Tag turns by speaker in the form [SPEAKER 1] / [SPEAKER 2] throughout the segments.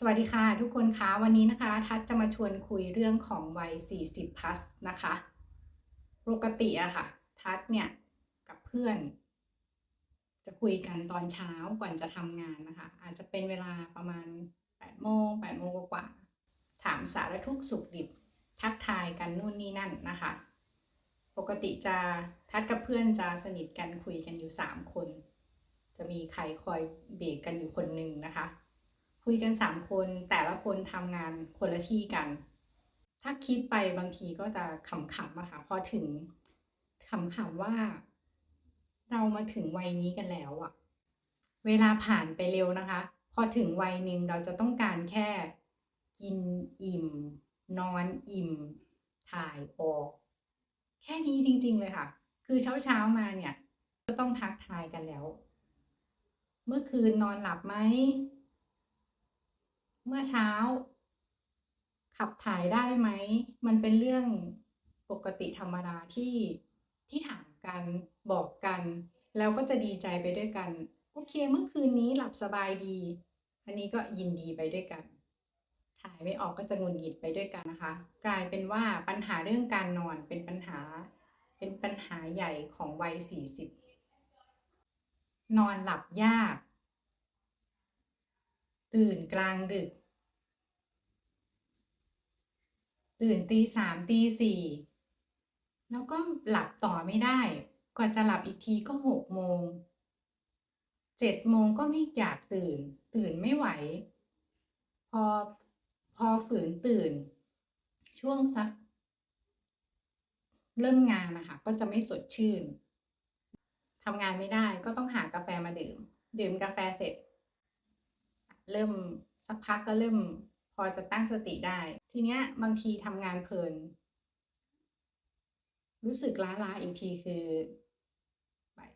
[SPEAKER 1] สวัสดีค่ะทุกคนคะวันนี้นะคะ ทัศจะมาชวนคุยเรื่องของวัย 40 plus นะคะปกติอะค่ะ ทัศเนี่ยกับเพื่อน จะคุยกันตอนเช้าก่อนจะทำงานนะคะ อาจจะเป็นเวลาประมาณ 8 โมง 8 โมงกว่า ถามสารทุกสุขดิบ ทักทายกันนู่นนี่นั่นนะคะ ปกติจะทัดกับเพื่อนจะสนิทกันคุยกันอยู่ 3 คน จะมีใครคอยเบรกกันอยู่คนหนึ่งนะคะ คุยกัน3คนแต่ละคนทำงานคนละที่กัน ถ้าคิดไปบางทีก็จะขำๆอะค่ะพอถึงขำๆว่า เรามาถึงวัยนี้กันแล้วอะเวลาผ่านไปเร็วนะคะ พอถึงวัยหนึ่งเราจะต้องการแค่กินอิ่ม นอนอิ่ม ถ่ายออก แค่นี้จริง ๆ เลยค่ะ คือเช้าๆมาเนี่ย ก็ต้องทักทายกันแล้ว เมื่อคืนนอนหลับไหม เมื่อเช้า ขับถ่ายได้ไหม มันเป็นเรื่องปกติธรรมดาที่ที่ถามกันบอกกัน แล้วก็จะดีใจไปด้วยกัน โอเคเมื่อคืนนี้หลับสบายดี อันนี้ก็ยินดีไปด้วยกัน ถ่ายไม่ออกก็จะงุนหงิดไปด้วยกันนะคะ กลายเป็นว่าปัญหาเรื่องการนอนเป็นปัญหา เป็นปัญหาใหญ่ของวัย40นอนหลับยาก ตื่นกลางดึก ตื่นตีสามตีสี่แล้วก็หลับต่อไม่ได้ กว่าจะหลับอีกทีก็หกโมงเจ็ดโมงก็ไม่อยากตื่น ตื่นไม่ไหว พอพอฝืนตื่น ช่วงสัก เริ่มงานนะคะ ก็จะไม่สดชื่นทำงานไม่ได้ก็ต้องหากาแฟมาดื่ม ดื่มกาแฟเสร็จ เริ่มสักพักก็เริ่ม พอจะตั้งสติได้ ทีเนี้ยบางทีทำงานเพลิน รู้สึกล้าๆอีกทีคือบ่าย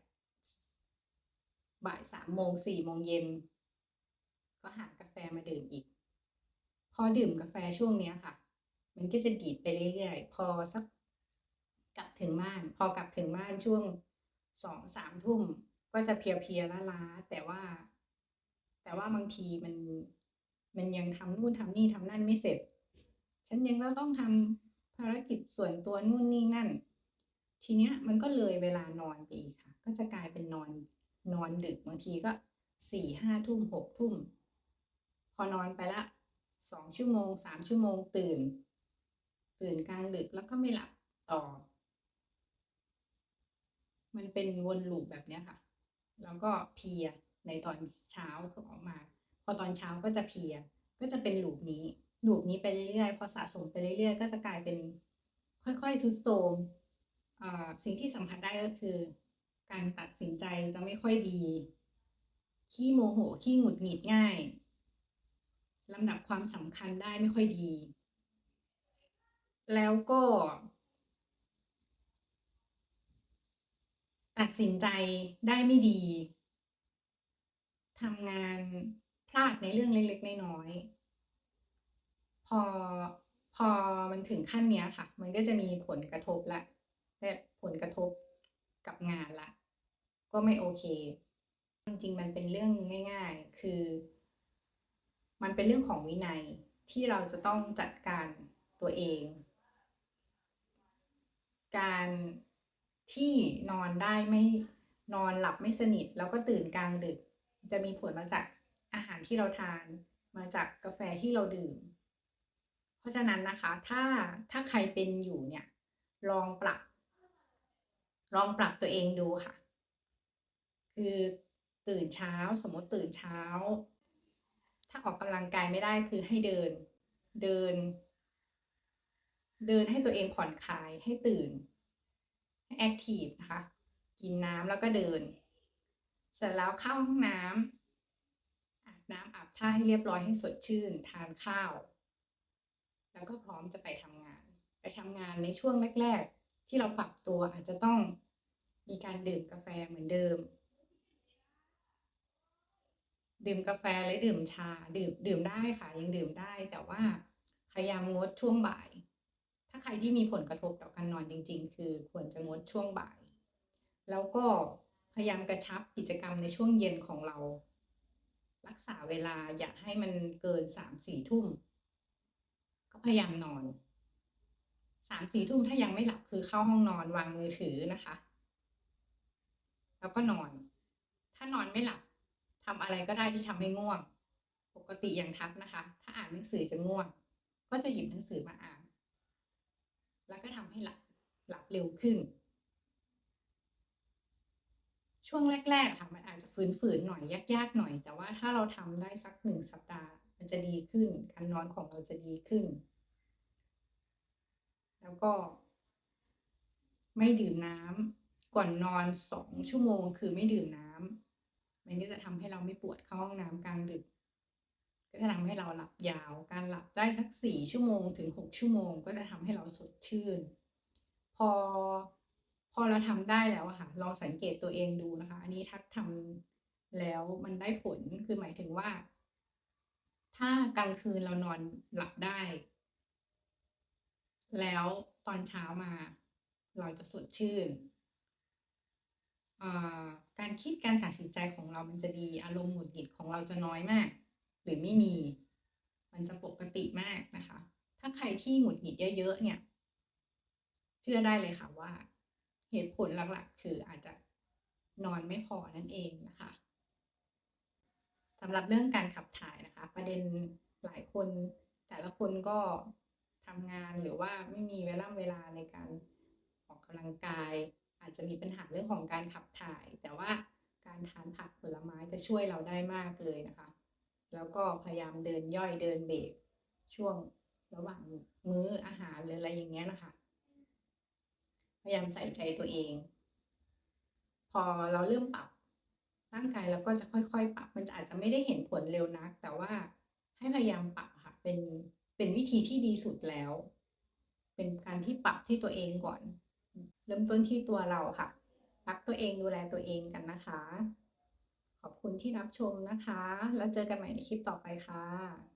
[SPEAKER 1] บ่ายสามโมงสี่โมงเย็น ก็หากาแฟมาดื่มอีก พอดื่มกาแฟช่วงเนี้ยค่ะ มันก็จะดีดไปเรื่อยๆ พอสักกลับถึงบ้าน พอกลับถึงบ้านช่วงสองสามทุ่มก็จะเพลียๆล้าๆแต่ว่า แต่ว่าบางทีมัน มันยังทำนู่นทำนี่ทำนั่นไม่เสร็จ ฉันยังต้องทำภารกิจส่วนตัวนู่นนี่นั่น ทีเนี้ยมันก็เลยเวลานอนไปอีกค่ะ ก็จะกลายเป็นนอนนอนดึกบางทีก็สี่ห้าทุ่มหกทุ่ม พอนอนไปละสองชั่วโมงสามชั่วโมงตื่น ตื่นกลางดึกแล้วก็ไม่หลับต่อ มันเป็นวนลูปแบบเนี้ยค่ะ แล้วก็เพียในตอนเช้าออกมา พอตอนเช้าก็จะเพีย ก็จะเป็นลูปนี้ลูปนี้ไปเรื่อยๆ พอสะสมไปเรื่อยๆ ก็จะกลายเป็นค่อยๆทุดโทรมสิ่งที่สัมผัสได้ก็คือ การตัดสินใจจะไม่ค่อยดี ขี้โมโห ขี้หงุดหงิดง่ายลำดับความสำคัญได้ไม่ค่อยดี แล้วก็ ตัดสินใจได้ไม่ดีทำงาน พลาดในเรื่องเล็กๆน้อยๆพอพอมันถึงขั้นเนี้ยค่ะ มันก็จะมีผลกระทบและและผลกระทบกับงานละ ก็ไม่โอเค จริงๆ มันเป็นเรื่องง่าย ๆ คือ มันเป็นเรื่องของวินัยที่เราจะต้องจัดการตัวเอง การที่นอนได้ไม่นอนหลับไม่สนิท แล้วก็ตื่นกลางดึก จะมีผลมาจาก อาหารที่เราทานมาจากกาแฟที่เราดื่ม เพราะฉะนั้นนะคะ ถ้าถ้าใครเป็นอยู่เนี่ย ลองปรับ ลองปรับตัวเองดูค่ะ คือตื่นเช้าสมมติตื่นเช้า ถ้าออกกำลังกายไม่ได้คือให้เดินเดิน เดินให้ตัวเองผ่อนคลายให้ตื่น ให้แอคทีฟนะคะ กินน้ำแล้วก็เดิน เสร็จแล้วเข้าห้องน้ำ น้ำอาบท่าให้เรียบร้อยให้สดชื่น ทานข้าว แล้วก็พร้อมจะไปทำงาน ไปทำงานในช่วงแรก ๆ ที่เราปรับตัวอาจจะต้องมีการดื่มกาแฟเหมือนเดิม ดื่มกาแฟหรือดื่มชา ดื่มดื่มได้ค่ะยังดื่มได้ แต่ว่าพยายามงดช่วงบ่าย ถ้าใครที่มีผลกระทบต่อการนอนจริง ๆ คือควรจะงดช่วงบ่าย แล้วก็พยายามกระชับกิจกรรมในช่วงเย็นของเรา รักษาเวลาอย่าให้มันเกินสามสี่ทุ่ม ก็พยายามนอนสามสี่ทุ่มถ้ายังไม่หลับคือเข้าห้องนอนวางมือถือนะคะ แล้วก็นอน ถ้านอนไม่หลับทำอะไรก็ได้ที่ทำให้ง่วง ปกติอย่างทักนะคะ ถ้าอ่านหนังสือจะง่วง ก็จะหยิบหนังสือมาอ่าน แล้วก็ทำให้หลับหลับเร็วขึ้น ช่วงแรกๆค่ะมันอาจจะฝืนๆหน่อยยากๆหน่อยแต่ ว่าถ้าเราทำได้สักหนึ่งสัปดาห์ มันจะดีขึ้น การนอนของเราจะดีขึ้น แล้วก็ ไม่ดื่มน้ำก่อนนอนสองชั่วโมง คือไม่ดื่มน้ำมันก็จะทำให้เราไม่ปวดเข้าห้องน้ำกลางดึก ก็จะทำให้เราหลับยาว การหลับได้สักสี่ชั่วโมงถึงหกชั่วโมง ก็จะทำให้เราสดชื่น พอพอเราทำได้แล้วอะค่ะลองสังเกตตัวเองดูนะคะ อันนี้ทักทำ แล้วมันได้ผลคือหมายถึงว่า ถ้ากลางคืนเรานอนหลับได้ แล้วตอนเช้ามา เราจะสดชื่น การคิดการตัดสินใจของเรามันจะดีอารมณ์หงุดหงิดของเราจะน้อยมาก หรือไม่มี มันจะปกติมากนะคะ ถ้าใครที่หงุดหงิดเยอะๆเนี่ย เชื่อได้เลยค่ะว่า เหตุผลหลักๆ คืออาจจะนอนไม่พอนั่นเองนะคะ สำหรับเรื่องการขับถ่ายนะคะ ประเด็นหลายคนแต่ละคนก็ทำงานหรือว่าไม่มีเวล่ำเวลาในการออกกำลังกาย อาจจะมีปัญหาเรื่องของการขับถ่าย แต่ว่าการทานผักผลไม้จะช่วยเราได้มากเลยนะคะ แล้วก็พยายามเดินย่อยเดินเบรกช่วงระหว่างมื้ออาหารหรืออะไรอย่างเงี้ยนะคะ พยายามใส่ใจตัวเอง พอเราเริ่มปรับ ร่างกายเราก็จะค่อยๆ ปรับ มันอาจจะไม่ได้เห็นผลเร็วนัก แต่ว่าให้พยายามปรับค่ะเป็นเป็นวิธีที่ดีสุดแล้ว เป็นการที่ปรับที่ตัวเองก่อน เริ่มต้นที่ตัวเราค่ะ รักตัวเองดูแลตัวเองกันนะคะ ขอบคุณที่รับชมนะคะ แล้วเจอกันใหม่ในคลิปต่อไปค่ะ